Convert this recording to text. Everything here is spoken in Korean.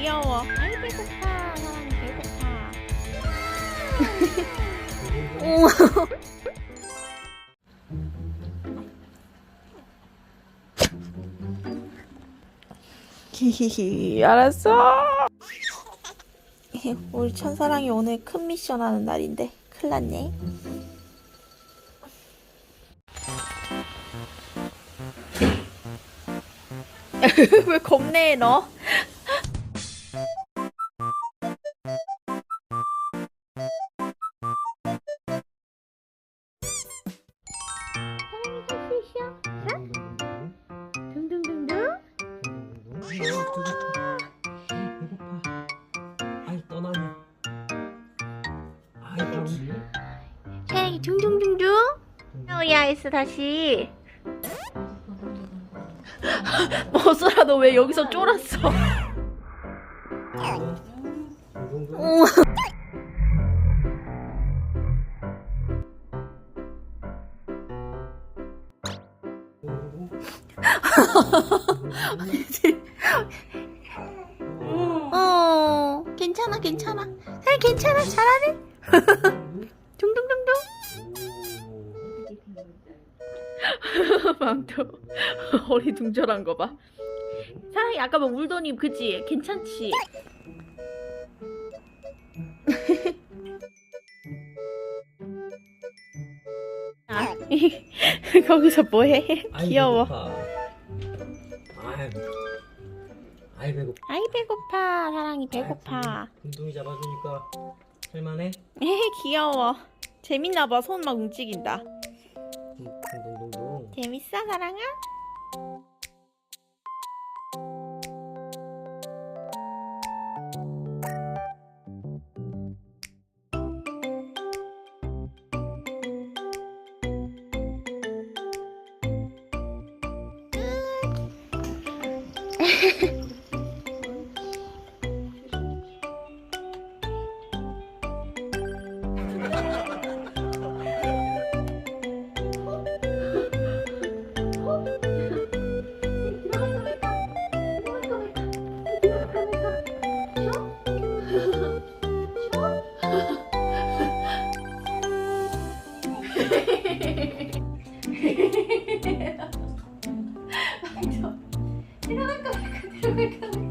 귀여워. 아이 배고파. 사랑이 배고파. 오. 히히히 알았어. 우리 천사랑이 오늘 큰 미션 하는 날인데 큰일 났네. 왜 겁내 너? 배고파. 아이 떠나네. 아이 떠나네. 헤이 둥둥둥둥. 우야 했어 다시. 머슬아 너왜 여기서 쫄았어? 어 괜찮아 괜찮아. 잘 괜찮아 잘하네. 둥둥둥둥. 망토 어리둥절한 거 봐. 사랑이 아까 막 울더니 그지? 괜찮지? 아, 거기서 뭐해? 귀여워. 아이, 아이 배고파. 아이 배고파. 사랑이 배고파. 둥둥이 잡아주니까 할만해? 에 귀여워. 재밌나 봐. 손 막 움직인다. 둥둥둥둥. 재밌어 사랑아? sugar colored.